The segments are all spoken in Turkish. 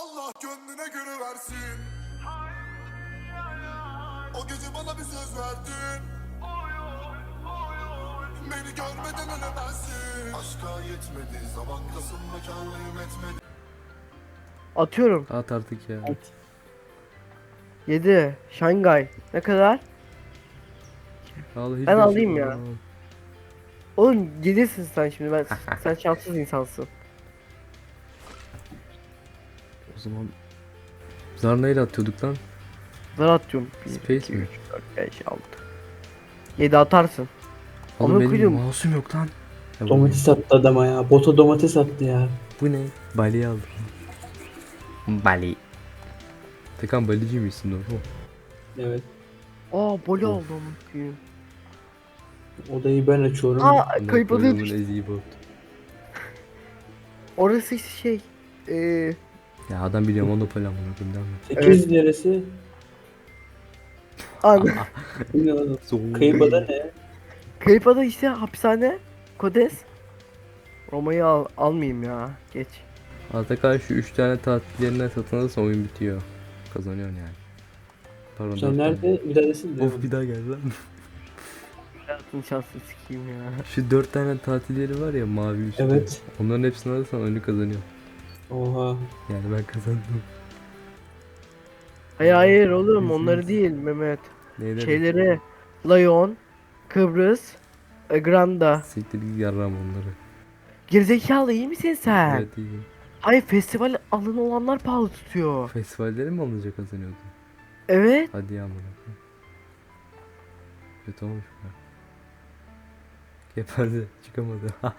Allah gönlüne göre versin O gece bana bir söz verdin Beni görmeden ölemezsin Aşka yetmedi Zamandasın mekanlıyım etmedi Atıyorum. At artık ya. 7. Şangay. Ne kadar? Al, Ben bir alayım şey- ya. Oğlum 7'sin sen şimdi. Ben sen şanssız insansın. O zaman Zar neyle atıyorduk lan? Zar atıyorum. 1, Space 2, mi? 3, 4, 5, 6. 7 atarsın. Oğlum Amına benim koyayım. mouse'um yok lan. Ya bu- Domates attı adama ya. Bota domates attı ya. Bu ne? Bali aldım. Bali. Tekan balici misin doğru? Evet. Aa boli Of. aldım. amına Odayı ben açıyorum. Aa kayıp koyduğumun düştü. eziği bot. Orası işte şey. Eee. Ya adam biliyor monopoli amına koyayım mi? 8 lirası. Abi. Bu ne lan? Soğuk. Kayıp ada ne? Kayıp ada işte hapishane. Kodes. Roma'yı al, almayayım ya. Geç. Atakan şu 3 tane tatillerinden satın alırsan oyun bitiyor. Kazanıyorsun yani. Pardon. Sen dört tane. nerede? Bir daha desene. Of bir daha gel lan. Hayatın şansını sikeyim ya. Şu 4 tane tatilleri var ya mavi üstü. Evet. Onların hepsini alırsan oyunu kazanıyor. Oha. Yani ben kazandım. Hayır hayır oğlum onları değil Mehmet. Neyden? Şeyleri. Lyon. Kıbrıs. e, Granda. Siktir git yarram onları. Gerizekalı iyi misin sen? Evet iyi. Hayır festival alanı olanlar pahalı tutuyor. Festivalleri mi alınca kazanıyordun? Evet. Hadi ya amına koyayım. Kötü olmuş bu ya. Geperdi çıkamadı.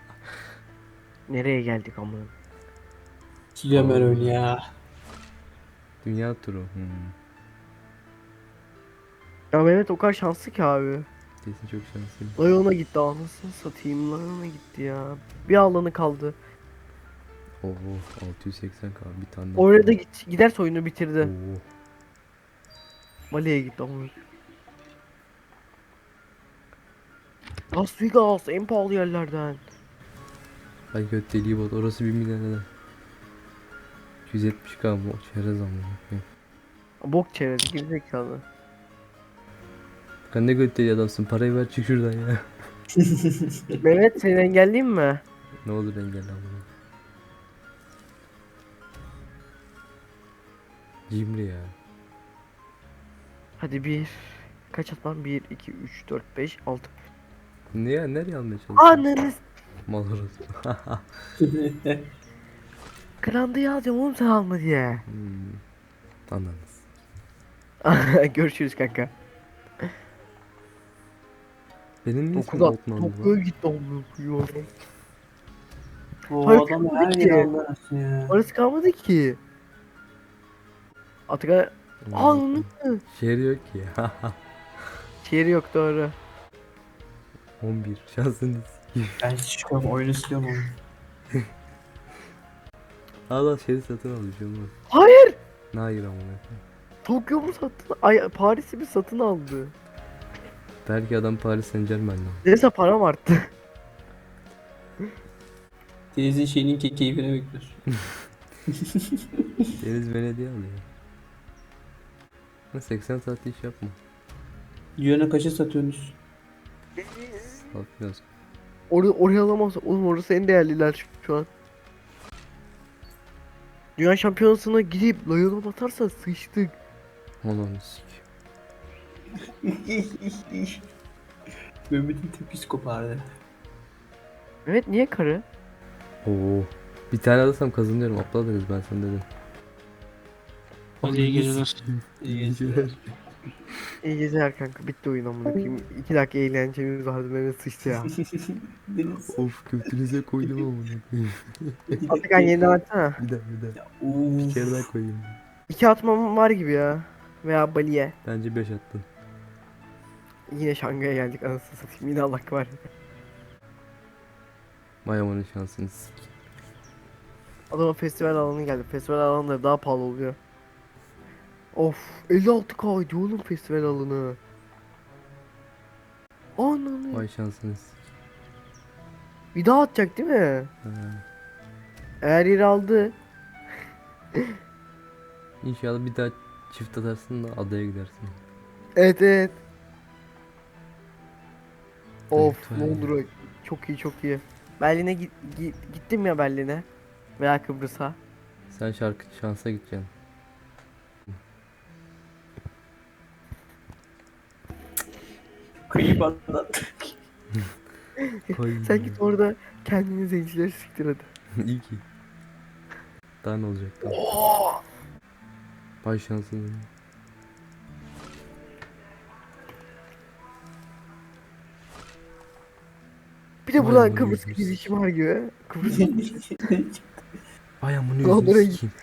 Nereye geldik amına? Ben oyunu ya. Dünya turu. Hmm. Ya Mehmet o kadar şanslı ki abi. Kesin çok şanslıyım. Lyon'a gitti anasını satayım Lyon'a gitti ya. Bir alanı kaldı. Oho 680 kaldı bir tane. daha Oraya da git, giderse oyunu bitirdi. Oo. Mali'ye gitti ama. Las Vegas en pahalı yerlerden. Ay göt deliği bot orası 1 milyon eder. 270 k bu çerez amına koyayım. Bok çerezi gerizekalı. Sen ne göt deliği adamsın parayı ver çık şuradan ya. Mehmet seni engelleyeyim mi? ne olur engel amına. Cimri ya. Hadi bir. Kaç atmam? 1, 2, 3, 4, 5, 6. Ne ya nereye almaya çalışıyorsun? Ananı Mal orası. Krandı alacağım oğlum sen alma diye. hmm. Anladınız. Görüşürüz kanka. Benim Dokuda altın aldın Tokyo'ya lan? gitti amına koyuyorum. O Hayır, adam tabii her ki. yeri ya. Parası kalmadı ki. Atakan Ananı Şehir yok ki ya. Şehri yok doğru. 11 şansınız. Ben çıkıyorum oyunu siliyorum onu. Allah şehri satın al bir şey olmaz. Hayır. Ne hayır amına koyayım. Tokyo mu satın? Ay Paris'i mi satın aldı? Belki adam Paris Saint Germain'den. Neyse param arttı. Denizin şeyinin ke- keyfine bekliyorsun. Deniz Venedik'e alıyor. Ama 80 saat iş yapma. Yöne kaça satıyorsunuz? Bak biraz. Or oraya alamaz. Oğlum orası en değerliler şu, şu an. Dünya şampiyonasına gidip Lyon'a batarsa sıçtık. Ananı sik. Mehmet'in tepkisi kopardı. Evet niye karı? Oo. Bir tane alırsam kazanıyorum. Apladınız ben sana dedim. Hadi iyi geceler. İyi geceler. İyi geceler kanka. Bitti oyun amına koyayım. 2 dakika eğlencemiz vardı Mehmet sıçtı ya. Deniz. of götünüze koydum amına koyayım. Atakan yeniden atsana. Bir daha bir daha. Bir kere daha koyayım. 2 atmam var gibi ya. Veya Bali'ye. Bence 5 attın. Yine Şangay'a geldik anasını satayım. Yine Allah var. Mayamanın şansını sik. Adama festival alanı geldi. Festival alanları daha pahalı oluyor. Of 56k diyor oğlum festival alanı. Ananı. Vay şansını sik. Bir daha atacak değil mi? Ha. Eğer yeri aldı. İnşallah bir daha çift atarsın da adaya gidersin. Evet evet. Of ya. Londra çok iyi çok iyi. Berlin'e git, git- gittim ya Berlin'e veya Kıbrıs'a. Sen şarkı şansa gideceksin. Ay. Sen git orada kendini zencileri siktir hadi. İyi ki. Daha ne olacak daha? Bay şansın. Bir de Vay buradan amına Kıbrıs'a yüzümüz. gidişim var gibi. Kıbrıs'a Ay amına Londra'ya yüzünü sikeyim.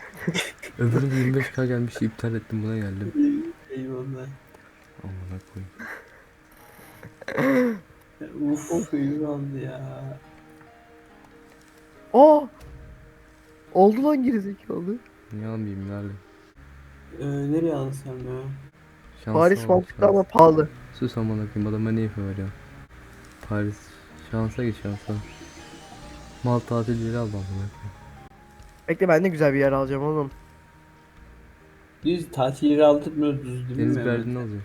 Öbüründe 25k gelmişti iptal ettim buna geldim. Uf eyvallah ya. Aa! Oldu lan gerizekalı. Niye almayayım nerede? Ee, nereye alsam ya? Şans Paris al, mantıklı şans. ama pahalı. Sus amına koyayım adama ne ife veriyor. Paris şansa git şansa. Mal tatilleri al amına koyayım. Bekle ben de güzel bir yer alacağım oğlum. Biz tatil yeri aldırmıyoruz değil mi? Deniz Mehmet? Berlin alacak.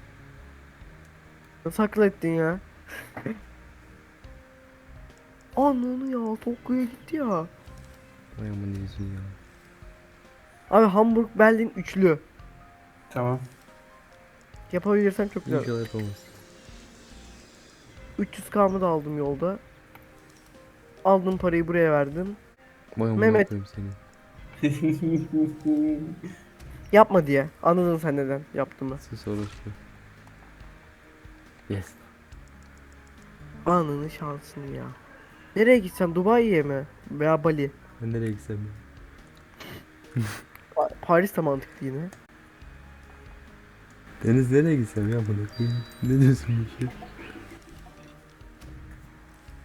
Nasıl akıl ettin ya? Ananı ya Tokyo'ya gitti ya. Ay amına yüzünü ya. Abi Hamburg Berlin üçlü. Tamam. Yapabilirsem çok güzel. İnşallah yapamaz. 300 km'ı da aldım yolda. Aldım parayı buraya verdim. Vay amına Mehmet. koyayım seni. Yapma diye. Anladın sen neden yaptığımı. Sus orospu. Yes. Ananı şansını ya. Nereye gitsem Dubai'ye mi? Veya Bali. Ben nereye gitsem ya? Pa- Paris de mantıklı yine. Deniz nereye gitsem ya koyayım? Ne diyorsun bu şey?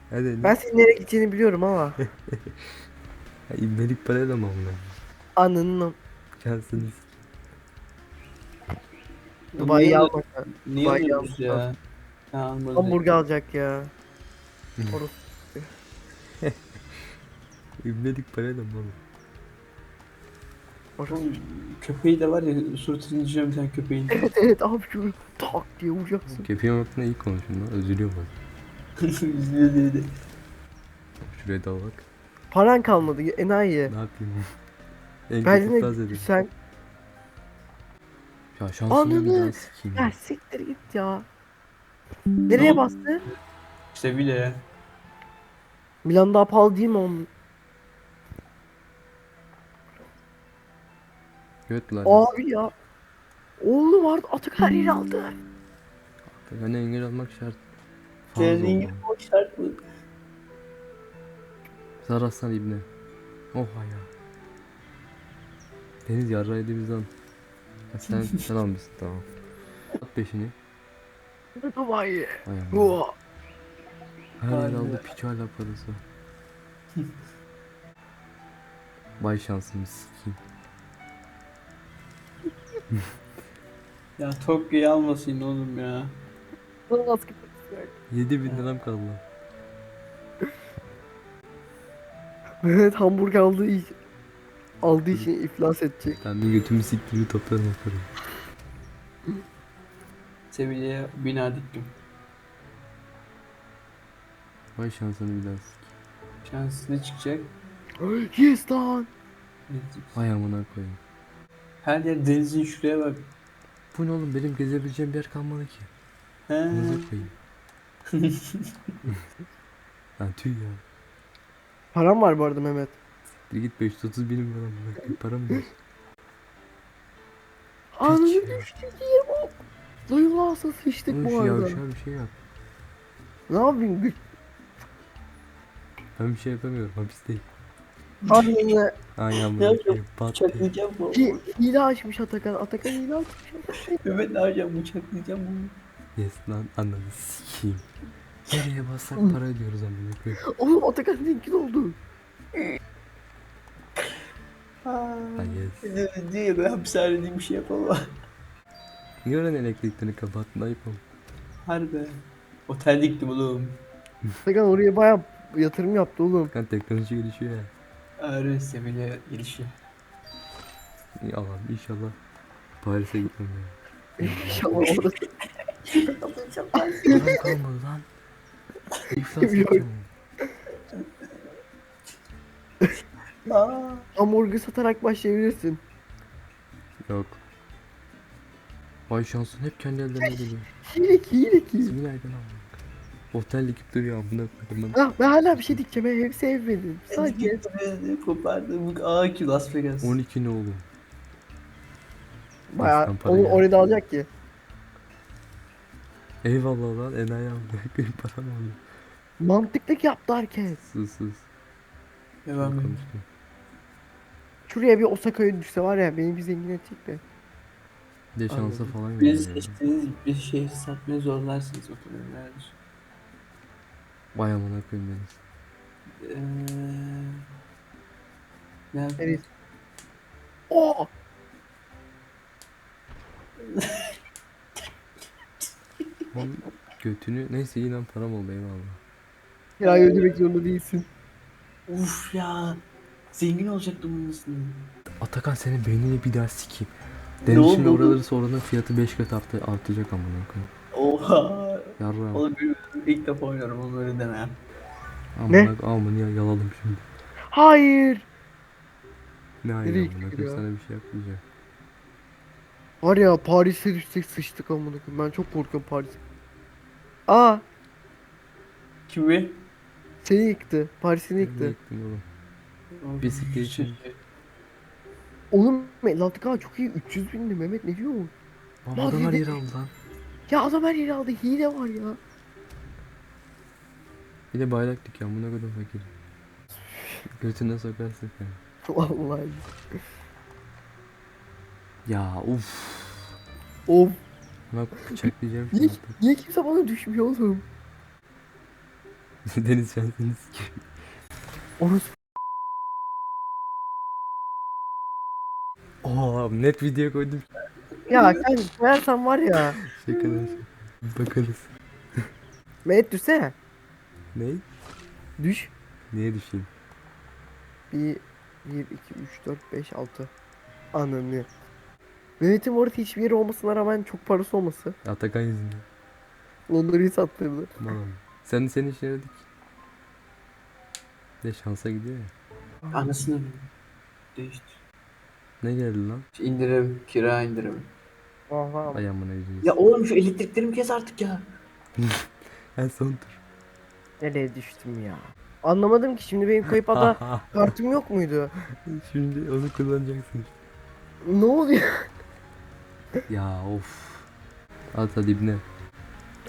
Hadi Ben senin nereye gideceğini biliyorum ama. Ha, İbnelik parayla mı amına? Ananın Şansınız. Dubai'yi Niye- alma. Niye Dubai'yi alıyoruz ya? Ha, alacak ya. Orası. İbnelik parayla mı oğlum? orası. Oğlum, Köpeği de var ya suratını yiyeceğim sen köpeğin. Evet evet abi şu tak diye vuracaksın. Köpeğim hakkında iyi konuşun lan. Üzülüyorum bak. Üzülüyor dedi. Şuraya da bak. Paran kalmadı enayi. Ne yapayım? en kötü taz edeyim. sen Ya şansımı bir daha sikeyim. ya siktir git ya. Nereye bastı? İşte bile ya. Milan daha pahalı değil mi oğlum? Göt lan. Abi ya. Oğlum vardı atık her yeri aldı. Yani engel almak şart. Oldu. o şart mı? Saraslan ibne. Oha ya. Deniz yarraydı bizden. Ha, sen sen almışsın tamam. At peşini. Dubai. Ay aman. Hua. Her yer aldı piç hala parası. Vay şansımı sikeyim. Ya Tokyo'yu almasın oğlum ya. Bana askı 7000 liram kaldı. Mehmet Hamburg aldığı için aldığı için iflas edecek. Ben bir götümü siktiğimi toplarım yaparım. Sevilla'ya bina diktim. Vay şansını bir daha sik. Şans ne çıkacak? yes lan. Vay amına koyayım. Her yer denizin şuraya bak. Bu ne oğlum benim gezebileceğim bir yer kalmadı ki. He. Nasıl koyayım? Lan tüy ya. Param var bu arada Mehmet. Bir git 530 binim var amına koyayım. Para mı var? Ananı ya. düştü diye bak. Duygulansa sıçtık Oğlum bu şu arada. yavşağı bir şey yap. Ne yapayım? Güç. Ben bir şey yapamıyorum hapisteyim. Abi yine Ay amına yapacağım? koyayım pat diye. Bıçaklayacağım bu. hi- hile açmış Atakan. Atakan hile açmış. Mehmet ne yapacağım? Bıçaklayacağım bunu. Yes lan ananı sikeyim. Nereye bassak para ediyoruz amına koyayım. Oğlum Atakan zengin oldu. Lan yes. Diyor- Diyor ben hapishanede bir şey yapamam. Niye öyle elektriklerini kapattın ayıp oldu. Harbi. Otel diktim oğlum. Atakan oraya baya yatırım yaptı oğlum. Kan teknoloji gelişiyor ya. Ağrı Sevilla gelişi. İyi Allah'ım inşallah Paris'e gitmem ya. İnşallah orada. Param kalmadı lan. İflas Yok. Aa. Hamburger satarak başlayabilirsin. Yok. Vay şansın hep kendi ellerine geliyor. Hileki. İsmi nereden aldın? Otel dikip duruyor amına koyayım ben. Ah ben hala bir şey diyeceğim. Hep sevmedim. Sadece. Kopardım. Aa ki Las Vegas. 12 ne oğlum? Bayağı onu geldi. oraya da alacak ki. Eyvallah lan enayi amına koyayım param oldu. Mantıklı yaptı herkes. Sus sus. Devam edin. Şuraya bir Osaka'ya düşse var ya beni bir zengin edecek de. Bir de şansa falan Bir geliyor. ya. seçtiğiniz bir şey satmaya zorlarsınız otomobillerdir. Vay amına koyayım beni. Eee... Ne yapayım? Evet. Oo! Lan götünü neyse yine param oldu eyvallah. Kirayı ödemek zorunda değilsin. Uf ya. Zengin olacaktım bunun üstüne. Atakan senin beynini bir daha sikeyim. Ne Deniz şimdi oldu? oraları sonradan fiyatı 5 kat arttı, artacak amına koyayım. Oha. Yarra. Oğlum ilk defa oynuyorum onu öyle deme. Amına amına ya yaladım şimdi. Hayır. Ne hayır Nereye koyayım ya? sana bir şey yapmayacağım. Var ya Paris'e düşsek sıçtık amına koyayım. Ben çok korkuyorum Paris. Aa, Kimi? seni yıktı. Paris'i Ne yıktı. gittin oğlum? Bisiklet için. Oğlum 56K çok iyi. 300 bindi Mehmet ne diyor? Lan adamlar yer aldı lan. Ya adam her yeri aldı. Hile var ya. Bir de bayrak dik amına koydum fakir. Götüne sokarsın yani. Vallahi. Ya uf. Of. Bak bıçaklayacağım Niye, şimdi. niye kimse bana düşmüyor oğlum? Deniz seni sikeyim. Orası Oha net video koydum. Ya sen koyarsan var ya. Şaka. Bakarız. Mehmet düşsene. Ne? Düş. Neye düşeyim? 1, 1, 2, 3, 4, 5, 6. Ananı. Mehmet'in orada hiçbir yeri olmasına rağmen çok parası olması. Atakan yüzünden. Onları sattırdı. Aman Allah'ım. Sen senin işine yaradık. De şansa gidiyor ya. Anasını değişti. Ne geldi lan? İndirim, kira indirimi. Aha. Ay amına. Ya oğlum şu elektriklerimi kes artık ya. En son tur. Nereye düştüm ya? Anlamadım ki şimdi benim kayıp ada kartım yok muydu? Şimdi onu kullanacaksın. Ne oluyor? Ya of. At hadi ibne.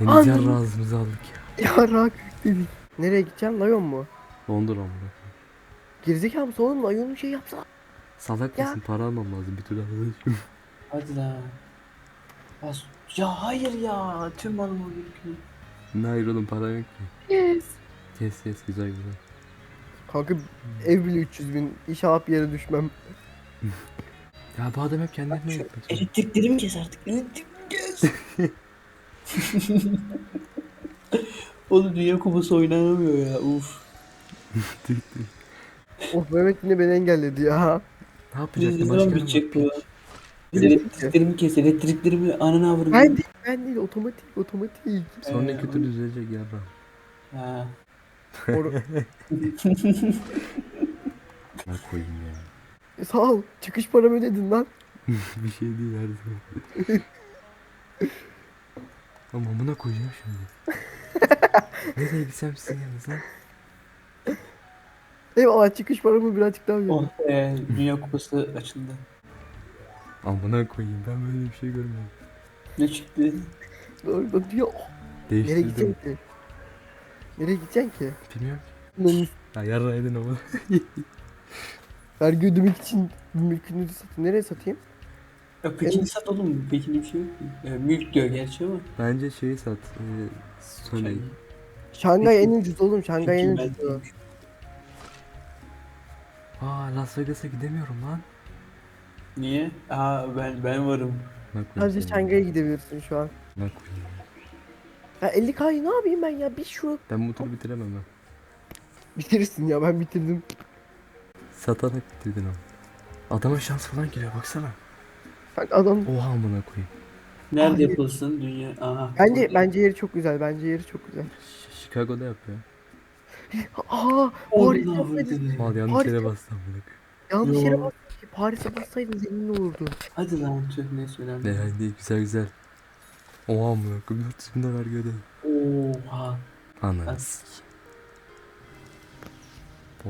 Deniz Anladım. yarra ağzımıza aldık ya. ya rak dedik. Nereye gideceğim? Layon mu? Dondur amına. Gerizekalı mısın oğlum? Layon'un şey yapsa. Salak Ya. mısın? Para almam lazım bir arkadaşım. Hadi lan. Bas. Ya hayır ya. Tüm malımı gerekiyor. ne hayır oğlum para yok ki. Yes. Kes kes güzel güzel. Kanka ev bile 300 bin. İnşallah bir yere düşmem. Ya bu adam hep kendine yapmak zorunda. elektriklerimi kes artık. Elektriklerimi kes. Oğlum Dünya Kupası oynanamıyor ya. Uf. Oh Mehmet yine beni engelledi ya. Ne yapacaktı ne başka zaman mı? bitecek bu? Elektriklerimi kes. Elektriklerimi anana avradım. Ben değil, ben değil. Otomatik, otomatik. Sonra Ee, kötü düzelecek yarra. Ha. Or- koyayım ya. Sağ ol. Çıkış paramı ödedin lan. bir şey değil her zaman. Ama amına koyacağım şimdi. Nereye gitsem sizin yanınıza. Eyvallah çıkış paramı birazcık daha ödedim. Oh be. Dünya Kupası açıldı. Amına koyayım ben böyle bir şey görmedim. Ne çıktı? Doğru da diyor. Nereye Değiştirdim. gideceksin ki? Nereye gideceksin ki? Bilmiyorum. Lan Ya yarra edin ama. Vergi ödemek için mülkünüzü satın. Nereye satayım? Ya pekini sat oğlum. Pekini bir şey yok ki. Ya, mülk diyor gerçi ama. Bence şeyi sat. E, Sony. Şangay en ucuz oğlum. Şangay en Pekin ucuz. ben- Aa Las Vegas'a gidemiyorum lan. Niye? Aa ben ben varım. Sadece koyayım seni? Şangay'a gidebilirsin şu an. Ne koyayım. Ya 50k'yı ne yapayım ben ya? Bir şu. Ben bu turu bitiremem ben. Bitirirsin ya ben bitirdim. Satarak bitirdin ama. Adama şans falan geliyor baksana. Bak adam Oha amına koyayım. Nerede Hayır. yapılsın dünya? Aha. bence orada. bence yeri çok güzel. Bence yeri çok güzel. Ş- Chicago'da yapıyor. Aa, Orada yapsaydı. orada. Mal yanlış Harika. yere bastı amına koyayım. Yanlış Yo. yere ki. Paris'e bassaydın zengin olurdu. Hadi lan tüh ne söyler. Ne yani değil güzel güzel. Oha amına koyayım 400 bin dolar göre. Oha. Ananı Hadi. sikeyim.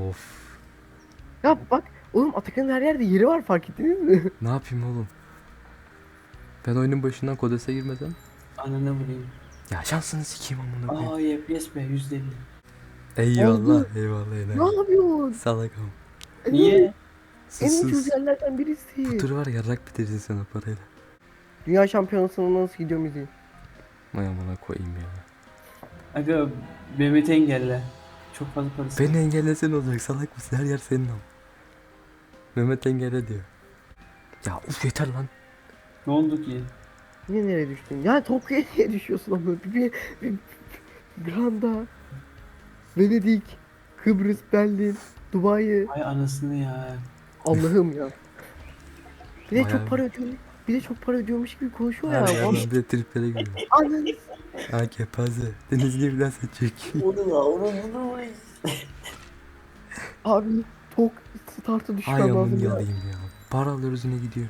Of. Ya bak oğlum Atakan'ın her yerde yeri var fark ettiniz mi? Ne yapayım oğlum? Ben oyunun başından kodese girmesem. Ananı vurayım. Ya şansını sikeyim amına koyayım. Aa yes be yüzde elli. Eyvallah eyvallah ne eyvallah. yapıyorsun? Salak am. Niye? Sus En ucuz yerlerden birisi. Bu tur var ya rak bitirirsin sen o parayla. Dünya şampiyonasına nasıl gidiyor müziği? Vay amına koyayım ya. Aga Mehmet'i engelle. Çok fazla parası. Beni engellesen olacak salak mısın? Her yer senin am. Mehmet engelle diyor. Ya uf yeter lan. Ne oldu ki? Yine nereye düştün? Ya Tokyo'ya niye düşüyorsun ama? Bir, bir, bir, Granda, Venedik, Kıbrıs, Berlin, Dubai. Ay anasını ya. Allah'ım ya. Bir de Bayağı- çok para ödüyormuş. Bir de çok para ödüyormuş gibi konuşuyor ya. Vallahi ben bir de triplere giriyor. Ananı Ha kepaze. Deniz gibi biraz seçecek. Onu ya onu bunu. abi tok startı düşmem Ay amın lazım ya. yalayım ya. Para alıyoruz yine gidiyor.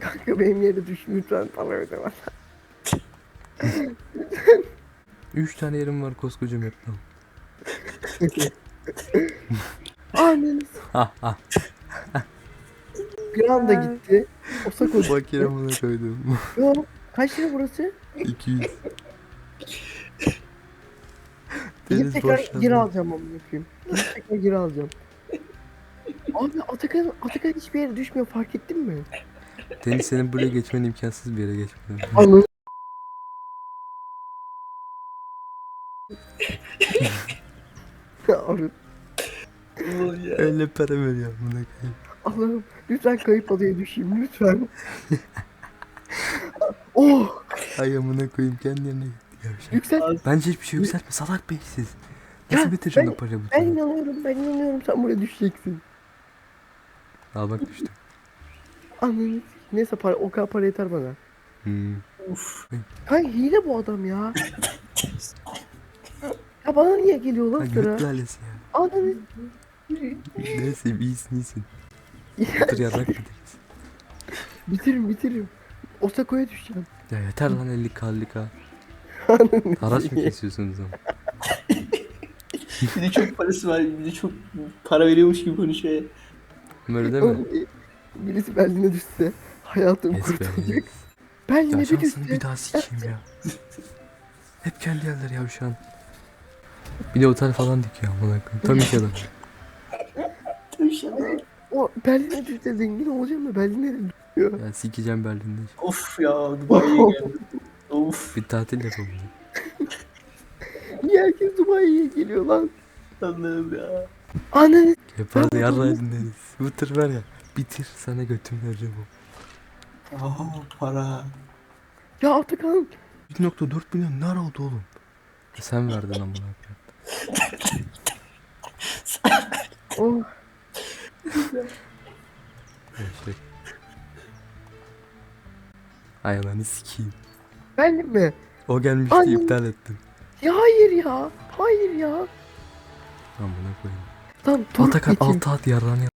Kanka benim yere düş lütfen para ödeme. 3 tane yerim var koskoca map'ten. Ananı Ha ha. Granda gitti. Osaka Bak yere amına koydum. Yo, kaç lira burası? 200. Gidip Deniz tekrar geri alacağım amına koyayım. Gidip tekrar geri alacağım. Abi Atakan, Atakan hiçbir yere düşmüyor fark ettin mi? Deniz senin buraya geçmen imkansız bir yere geçmen. Anladım. Abi Öyle para veriyor amına koyayım. Allah'ım lütfen kayıp adaya düşeyim lütfen. oh Ay amına koyayım kendi yerine gitti yavşak. yüksel. Bence hiçbir şey yükseltme salak beysiz. Nasıl Ya, ben- o parayı bu Ben turu? inanıyorum ben inanıyorum sen buraya düşeceksin. Al bak düştüm. Anladın. Neyse para, o kadar para yeter bana. Hmm. Kanka hile bu adam ya. ya bana niye geliyor lan sıra? ya. Anladın. Neyse iyisin iyisin. Dur yarrak biteriz. Bitiririm bitiririm. Osaka'ya düşeceğim. Ya yeter lan 50 k 50 k. Anladın. Haraç mı kesiyorsunuz ama? Bir de çok parası var. Bir de çok para veriyormuş gibi konuşuyor. Öyle deme. Oğlum, e, Birisi Berlin'e düşse hayatım Yes kurtulacak. Berlin'e bir düşse. bir daha sikeyim ya. Hep kendi yerler ya şu an. Bir de otel falan dikiyor amına koyayım. Tam iş adamı. O Berlin'e düşse zengin olacağım da Berlin'e de düşüyor. Ya sikeceğim Berlin'de. Of ya Dubai'ye geldim. Of Bir tatil yapalım. Niye herkes Dubai'ye geliyor lan? Allah'ım ya. Ananı Yaparız deriz. Bu tır var ya. Bitir sana götüm vereceğim o. Aa para. ya Atakan 1.4 milyon ne ara oldu oğlum? Ya sen verdin amına koyayım. oh Ay ananı sikeyim. Berlin mi? O gelmişti Ay. iptal ettim. Ya hayır ya. Hayır ya. Amına koyayım. Tamam tur Atakan geçeyim. altı at yarrağını yap.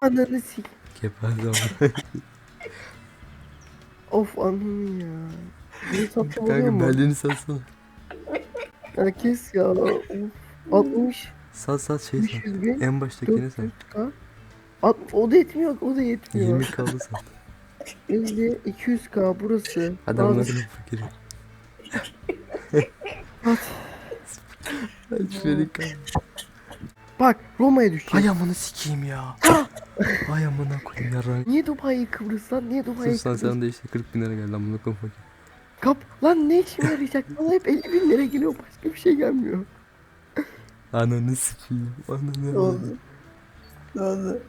Ananı sik. Kepaze amına. Of ananı ya. Beni satsam oluyor Kanka mu? Satsana. Ya kes ya. Of. 60, Sat sat şey sat. 500 bin, En baştakini sat. 400k. At, o da yetmiyor, o da yetmiyor. 20 kaldı sat. 50, 200k burası. Anladın fakiri. At. Kal. Bak Roma'ya düşeceğim. Ay amına sikeyim ya. Ay amına koyayım yarrağını. Niye Dubai Kıbrıs lan? Niye Dubai Sus lan Kıbrıs? sen de işte 40 bin lira geldi amına koyayım fakir. Kap lan ne işime yarayacak? Bana hep 50 bin lira geliyor başka bir şey gelmiyor. Ananı sikeyim. Ananı. Ne oldu? Ne oldu?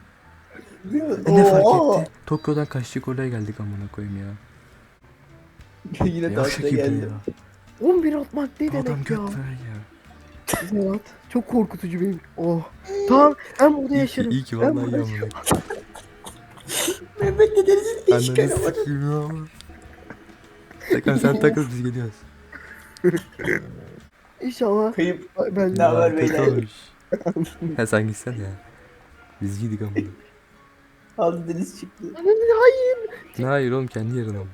E ne fark Oo! etti? Tokyo'dan kaçtık oraya geldik amına koyayım ya. Yine Ya tatile gibi geldim. ya. 11 atmak ne Bu adam demek ya? göt ver ya. Zerat. Çok korkutucu benim. Oh. Tamam ben burada İyi ki, yaşarım. iyi ki Ben vallahi burada- iyi amına. Mehmet de denizin Ananı değişik bak. sikeyim ya. Sakın sen takıl biz geliyoruz. İnşallah Kayıp. ben Ne haber Ya, beyler? takılmış. He sen gitsen ya. Biz gidik amına. Aldı deniz çıktı. Hayır. Ne hayır oğlum kendi yerine al.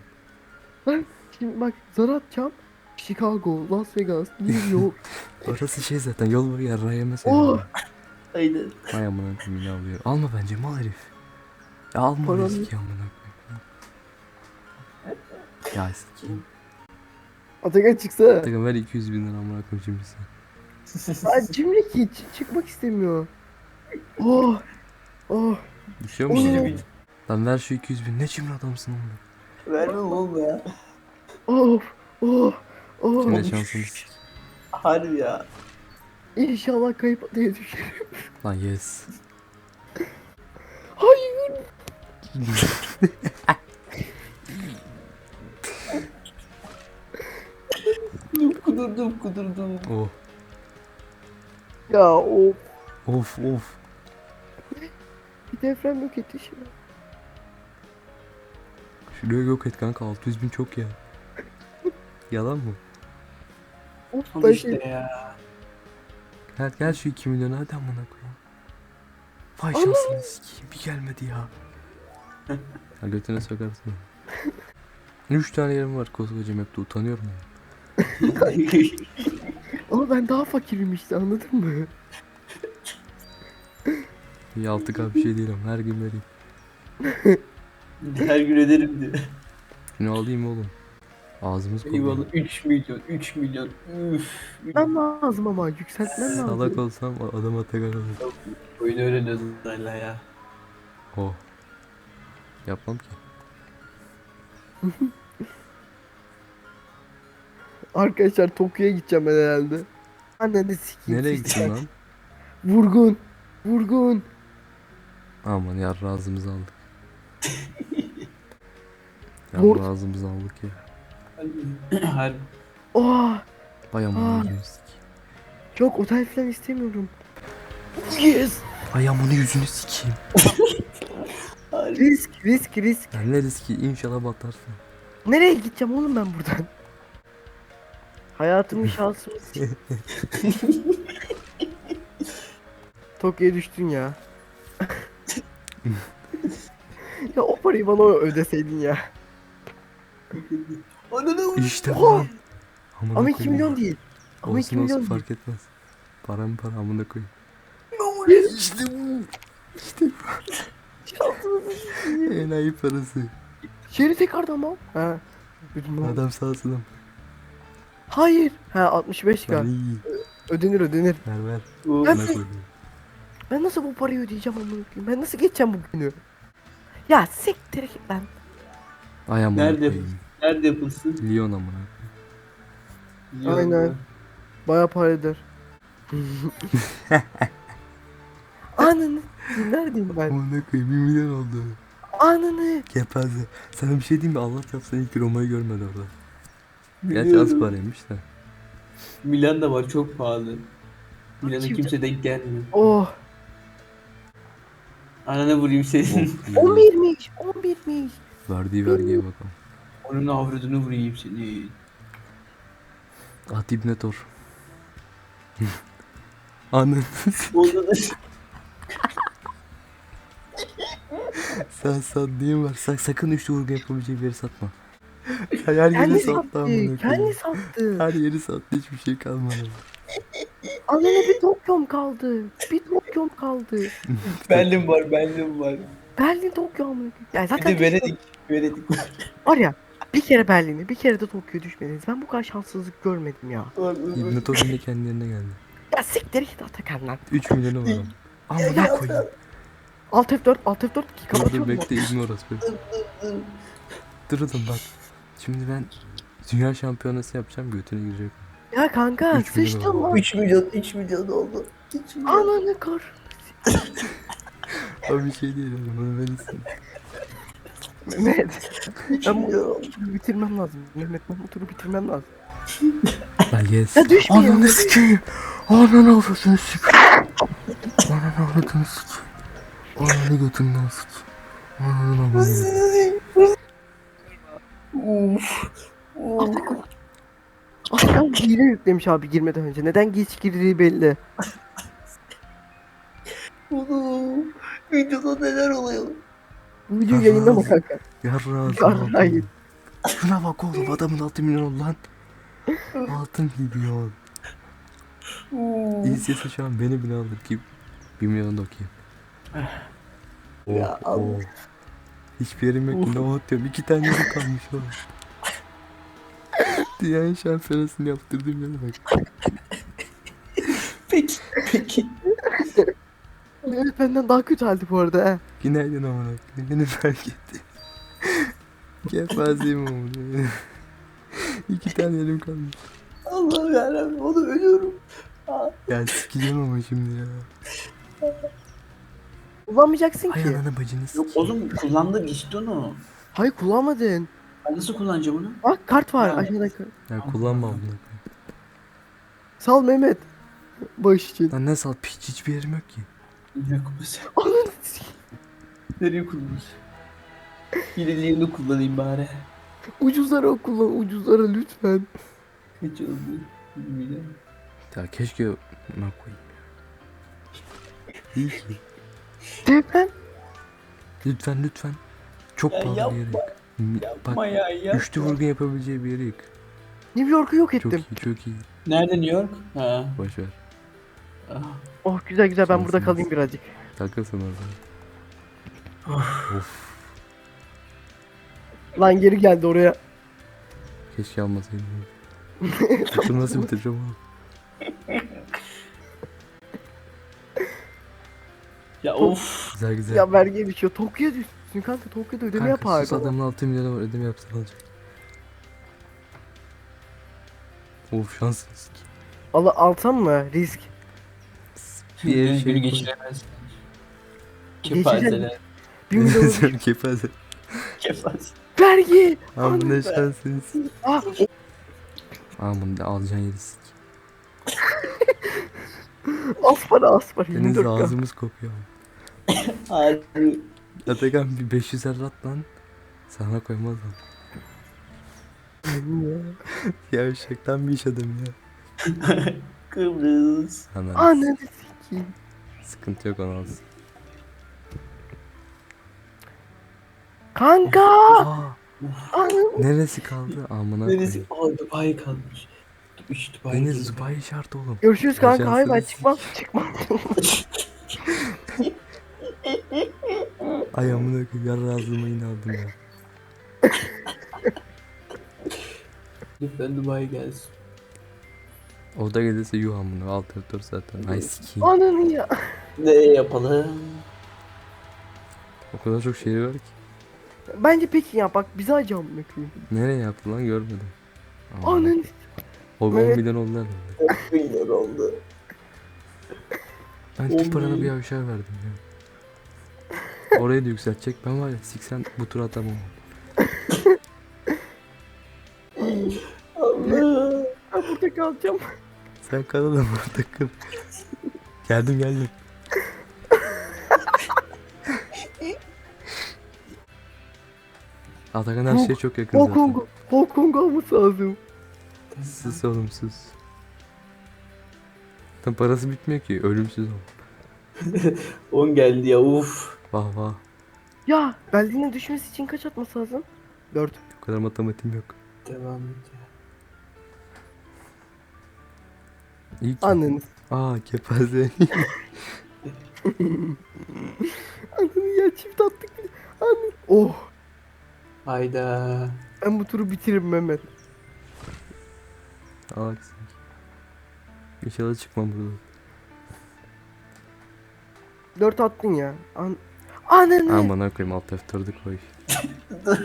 Şimdi bak zar atacağım. Chicago, Las Vegas, New York. Orası şey zaten yol boyu yarrağı yemez. Oh. Aynen. Vay amına koyayım ne alıyor. Alma bence mal herif. Ya alma Paranı- riski amına koyayım. Ya sikeyim. Atakan çıksa. Takım ver 200 bin lira amına koyayım şimdi sen. Ay cimrik hiç çıkmak istemiyor. Oh. Oh. Düşüyor mu? Lan ver şu 200 bin ne cimri adamsın oğlum. Vermem oğlum ya. Of. Oh. Oh. Şimdi şansını sik. Harbi ya. İnşallah kayıp diye düşerim. Lan yes. Hayır. Kudurdum kudurdum. Oh. Ya of. Of of. Bir deprem yok etti şimdi. Şuraya yok et kanka 600 bin çok ya. Yalan mı? Of Al işte ya. Gel gel şu 2 milyonu hadi amına koyayım. Vay şansını sikeyim bir gelmedi ya. ha götüne sokarsın. 3 tane yerim var koskoca map'te utanıyorum ya. Ama ben daha fakirim işte anladın mı? Bir 6k bir şey değil ama her gün vereyim. Her gün ederim diyor. Ne alayım oğlum? Ağzımız Eyvallah kokuyor. 3 milyon 3 milyon. Üf. Ben lazım ama yükseltmem lazım. Salak olsam adama tekrar alırım. Oyunu öğreniyoruz hala ya. Oh. Yapmam ki. Arkadaşlar Tokyo'ya gideceğim ben herhalde. Anneni sikeyim. Nereye gittin lan? Vurgun. Vurgun. Aman ya ağzımızı aldık. Ya Lord. ağzımızı aldık ya. Harbi. Oh. Vay Aa. aman yüzünü sikeyim. Yok otel falan istemiyorum. Yes. Vay aman yüzünü sikeyim. Harbi. Risk risk risk. Ya ne riski inşallah batarsın. Nereye gideceğim oğlum ben buradan? Hayatımın şansımı s- Tokyo'ya düştün ya. Ya o parayı bana ödeseydin ya. Ananı. İşte bu. Amına Ama 2 koyayım. milyon değil. Ama 2 Olsun milyon olsun değil. fark etmez. Para mı para amına koyayım. İşte bu. İşte bu. Enayi parası. Şeri tekrardan mı? Bu- Adam sağ olsun. Hayır. Ha 65 Lan k. iyi. Ödenir ödenir. Ver ver. Bu- Ben- nasıl bu parayı ödeyeceğim amına koyayım? Ben nasıl geçeceğim bu günü? Ya siktir git lan. Ay amına Nerede? koyayım. Nerede yapılsın? Lyon amına. Aynen. Baya para eder. Ananı. Neredeyim ben? Amına koyayım 1 milyon oldu. Ananı. Kepaze. Sana bir şey diyeyim mi? Allah yapsa ilk Roma'yı görmedi orada. Gerçi az Biliyorum. paraymış da. Milan da var çok pahalı. Milan'a kimse denk gelmiyor. Oh. Ananı vurayım senin. Of, iyi. 11'miş. 11'miş. Verdiği vergiye bakalım. Onun avradını vurayım seni. At İbne Tor. Anı. Onda da Sen sat diyeyim var. Sak, sakın üçlü vurgu yapabileceği bir yeri satma. Her yeri Kendi sattı sattı. amına Kendi sattı. Her yeri sattı hiçbir şey kalmadı. Ananı bir Tokyo'm kaldı. Bir Tokyo'm kaldı. Berlin var, Berlin var. Berlin Tokyo amına koyayım. Ya Bir zaten de Venedik, Venedik var. var ya bir kere Berlin'e bir kere de Tokyo düşmediniz. Ben bu kadar şanssızlık görmedim ya. İbne Tor yine kendi yerine geldi. Ya siktir git Atakan lan. 3 milyonu var ama. Amına koyayım. Alt F4, Alt F4 ki Dur dur kapatıyorum. bekle İbne orası. Dur oğlum bak. Şimdi ben dünya şampiyonası yapacağım götüne girecek. Ya kanka Üç milyon sıçtın oldu. lan. 3 milyon, 3 milyon oldu. 3 milyon. Ananı kar. O bir şey değil oğlum onu verirsin. Mehmet. Ben bu turu bitirmem lazım. Mehmet ben bu turu bitirmem lazım. Lan yes. Ya düşmüyor. Ananı sikeyim. Ananı avradını sikeyim. Ananı avradını sikeyim. Ananı götünden sikeyim. Ananı avradını Uf. Uf. Adam hile yüklemiş abi girmeden önce. Neden geç girdiği belli. Oğlum. Videoda neler oluyor? Bu video yayınlama kanka. Yarra Hayır. Şuna bak oğlum adamın 6 milyon oldu lan. 6 milyon. İzlese şu an beni bile alır ki 1 milyon da okuyayım. Oh, Ya oh. Allah. Hiçbir yerim yok ne atıyorum. İki tane kalmış oğlum. Dünyanın şampiyonasını yaptırdığım yere bak. Peki. Peki. Mehmet benden daha kötü halde bu arada he. Günaydın amına koyayım. Beni fark etti. Kefazeyim amına. İki tane yerim kalmış. Allah'ım yarabbim onu ölüyorum. Ya sikeceğim ama şimdi ya. Kullanmayacaksın Hay ki. ananı bacını Yok sikeyim. oğlum kullandı geçti onu. Hayır kullanmadın. Ben nasıl kullanacağım onu? Bak kart var Ha. aşağıda. kart. Ya kullanma koyayım. Sal Mehmet. Bağış için. Lan ne sal piç hiçbir yerim yok ki. Ne kullanacağım? Ananı sikeyim. Nereye kullanacağım? Hilelerini kullanayım bari. Ucuzlara kullan ucuzlara lütfen. Kaç oldu? Bilmiyorum. Ya keşke buna koyayım ya. Deprem. Lütfen lütfen. Çok Ya pahalı bir yere Yapma Bak ya yapma. üçlü vurgun yapabileceği bir yere yık. New York'u yok Çok ettim. iyi çok iyi. Nerede New York? Ha. Boş ver. ah. Oh güzel güzel ben burada kalayım birazcık. Takılsın orada. of. Lan geri geldi oraya. Keşke almasaydım. Takım nasıl bitireceğim oğlum? Ya of. Güzel güzel. Ya vergiye düşüyor. Tokyo'ya düşsün kanka. Tokyo'da ödeme Kanka sus yapardı. adamın 6 milyonu var ödeme yapsan olacak. Of şanssız. Al alsam mı? Risk. Bir ev şey koy. geçiremez. Kepazeler. 1 milyon Sen kepaze. Kepaze. vergi. Ama ne Anladım. şanssız. Ah, Aman da alacaksın yeri sik. az para az para. Deniz 24 k. ağzımız kopuyor. Harbi. Atakan bir 500 er at lan. Sana koymaz lan. Ya uşaktan bir iş adam ya. Kıbrıs. Ananı sikeyim. Sıkıntı yok onu alsın. Kanka. Aa, neresi kaldı? Amına Neresi? Aa Dubai kalmış. Üç Dubai. Deniz kalmış. Dubai şart oğlum. Görüşürüz kanka. Hayır ben çıkmam. Çıkmam. Ay amına koyayım yar razılığıma yine aldım ya. Lütfen Dubai gelsin. O da gelirse yuh amına alternatör zaten. Ay sikiyim. Ananı ya. Ne yapalım? O kadar çok şehir var ki. Bence peki ya bak bize acı amına koyayım. Nereye yaptı lan görmedim. Aman. Ananı. O 10 Evet. milyon oldu herhalde. 10 milyon oldu. Ben On tüm paranı bir milyon. avşar verdim ya. Orayı da yükseltecek. Ben var ya siksen bu tur atamam. Allah. Ben burada kalacağım. Sen kalalım burada kal. Geldim geldim. Atakan her şeye çok yakın Hong zaten. Kong. Hong Kong olması lazım. Sus oğlum sus. Tam parası bitmiyor ki ölümsüz ol. 10 geldi ya uf. Vah vah. Ya Berlin'e düşmesi için kaç atması lazım? 4. O kadar matematiğim yok. Devam et ya. İyi ki. Ananı. Aa kepaze. Ananı ya çift attık bile. Ananı. Oh. Hayda. Ben bu turu bitiririm Mehmet. Alex. İnşallah çıkmam buradan. 4 attın ya. An Ananı. Aman koyayım alt F4'ü koy.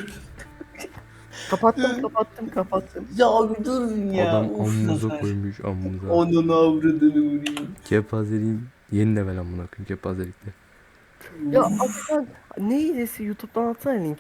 Kapattım kapattım kapattım. Ya bir durun ya. Adam Uf, koymuş ammuza. Onun avradını vurayım. Kepazeliğin yeni level amına koyayım kepazelikte. Ya Atakan ne hilesi YouTube'dan atsana link.